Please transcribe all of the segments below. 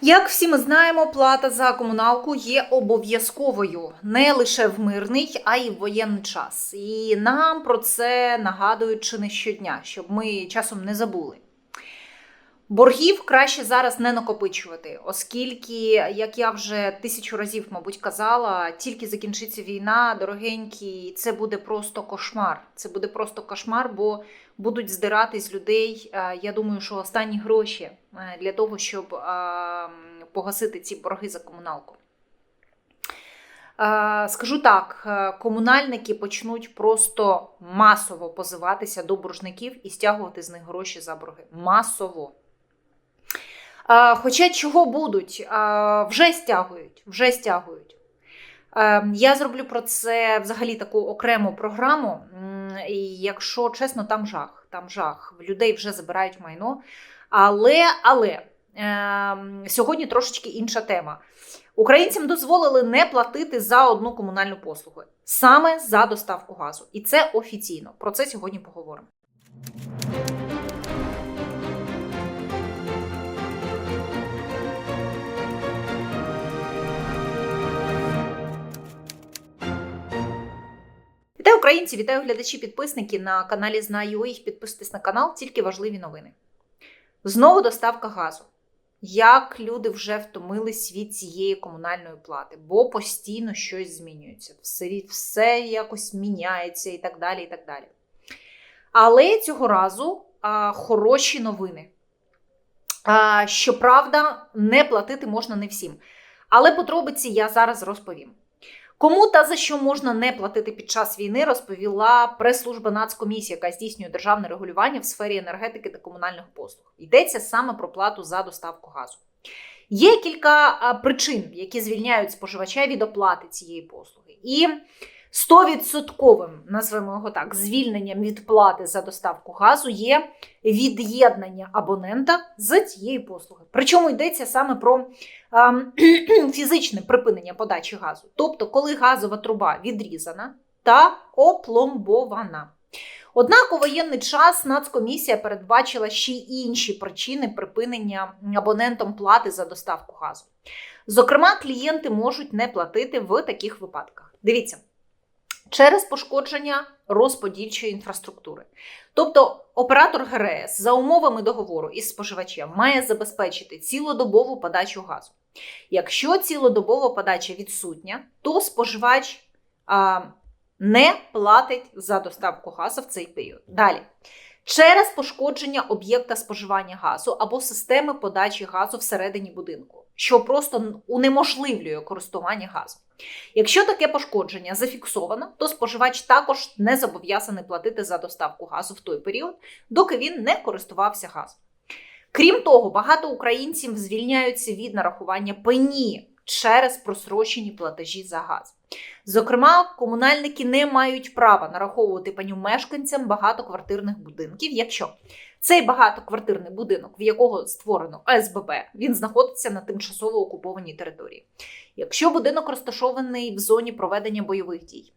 Як всі ми знаємо, плата за комуналку є обов'язковою не лише в мирний, а й в воєнний час. І нам про це нагадують чи не щодня, щоб ми часом не забули. Боргів краще зараз не накопичувати, оскільки, як я вже тисячу разів, мабуть, казала, тільки закінчиться війна, дорогенькі, це буде просто кошмар. Це буде просто кошмар, бо будуть здирати з людей. е, Я думаю, що останні гроші е, для того, щоб е, погасити ці борги за комуналку. Скажу так, комунальники почнуть просто масово позиватися до боржників і стягувати з них гроші за борги. Масово. Хоча чого будуть, вже стягують, вже стягують. Е, Я зроблю про це взагалі таку окрему програму. І якщо чесно, там жах. Там жах. Людей вже забирають майно. Але, але е, сьогодні трошечки інша тема. Українцям дозволили не платити за одну комунальну послугу, саме за доставку газу. І це офіційно. Про це сьогодні поговоримо. Українці, вітаю глядачі, підписники на каналі Знаю їх. Підписуйтесь на канал, тільки важливі новини. Знову доставка газу. Як люди вже втомились від цієї комунальної плати, бо постійно щось змінюється, все, все якось міняється і так далі. і так далі. Але цього разу а, хороші новини. А, щоправда, не платити можна не всім. Але подробиці я зараз розповім. Кому та за що можна не платити під час війни, розповіла прес-служба Нацкомісії, яка здійснює державне регулювання в сфері енергетики та комунальних послуг. Йдеться саме про плату за доставку газу. Є кілька причин, які звільняють споживача від оплати цієї послуги. І 100% назвемо його так, звільненням від плати за доставку газу є від'єднання абонента з цієї послуги. Причому йдеться саме про ем, фізичне припинення подачі газу, тобто коли газова труба відрізана та опломбована. Однак у воєнний час Нацкомісія передбачила ще й інші причини припинення абонентом плати за доставку газу. Зокрема, клієнти можуть не платити в таких випадках. Дивіться, через пошкодження розподільчої інфраструктури. Тобто оператор ГРС за умовами договору із споживачем має забезпечити цілодобову подачу газу. Якщо цілодобова подача відсутня, то споживач а, не платить за доставку газу в цей період. Далі. Через пошкодження об'єкта споживання газу або системи подачі газу всередині будинку, що просто унеможливлює користування газом. Якщо таке пошкодження зафіксовано, то споживач також не зобов'язаний платити за доставку газу в той період, доки він не користувався газом. Крім того, багато українців звільняються від нарахування пені через просрочені платежі за газ. Зокрема, комунальники не мають права нараховувати пеню мешканцям багатоквартирних будинків, якщо цей багатоквартирний будинок, в якого створено СББ, він знаходиться на тимчасово окупованій території. Якщо будинок розташований в зоні проведення бойових дій,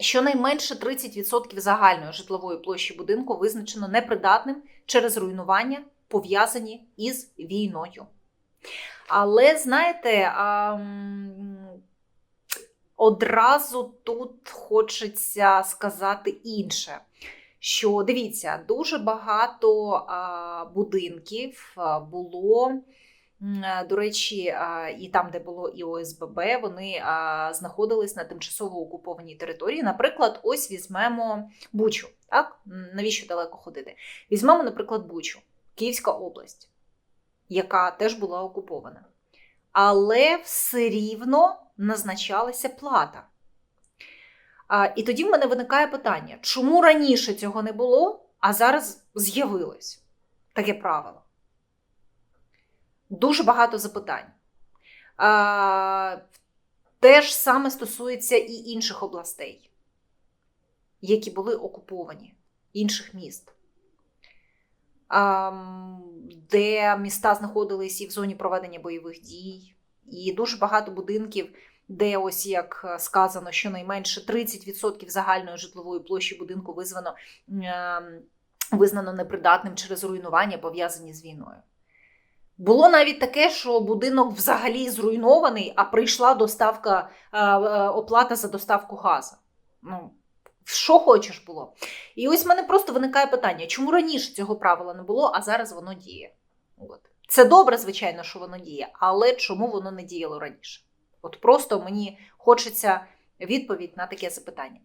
щонайменше 30% загальної житлової площі будинку визначено непридатним через руйнування, пов'язані із війною. Але знаєте, одразу тут хочеться сказати інше. Що дивіться, дуже багато а, будинків було. До речі, і там, де було і ОСББ, вони знаходились на тимчасово окупованій території. Наприклад, ось візьмемо Бучу. Так? Навіщо далеко ходити? Візьмемо, наприклад, Бучу, Київська область, яка теж була окупована. Але все рівно назначалася плата. А, І тоді в мене виникає питання: чому раніше цього не було, а зараз з'явилось таке правило? Дуже багато запитань. А, Те ж саме стосується і інших областей, які були окуповані, інших міст, де міста знаходились і в зоні проведення бойових дій, і дуже багато будинків де ось як сказано, щонайменше 30% загальної житлової площі будинку визвано, е, визнано непридатним через руйнування, пов'язані з війною. Було навіть таке, що будинок взагалі зруйнований, а прийшла доставка е, е, оплата за доставку газу. Ну, що хочеш було. І ось в мене просто виникає питання, чому раніше цього правила не було, а зараз воно діє. От. Це добре, звичайно, що воно діє, але чому воно не діяло раніше? От просто мені хочеться відповідь на таке запитання.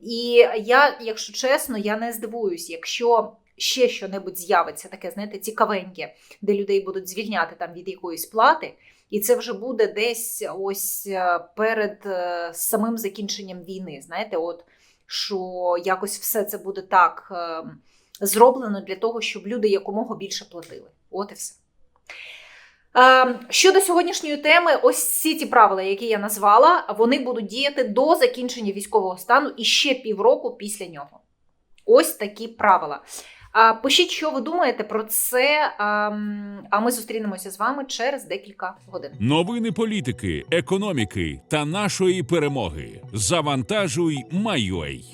І я, якщо чесно, я не здивуюсь, якщо ще що-небудь з'явиться, таке, знаєте, цікавеньке, де людей будуть звільняти там від якоїсь плати, і це вже буде десь ось е, перед е, самим закінченням війни. Знаєте, от що якось все це буде так е, зроблено для того, щоб люди якомога більше платили. От і все. Е, Щодо сьогоднішньої теми, ось всі ті правила, які я назвала, вони будуть діяти до закінчення військового стану і ще півроку після нього. Ось такі правила. А, Пишіть, що ви думаєте про це. А ми зустрінемося з вами через декілька годин. Новини політики, економіки та нашої перемоги. Завантажуй, Майой.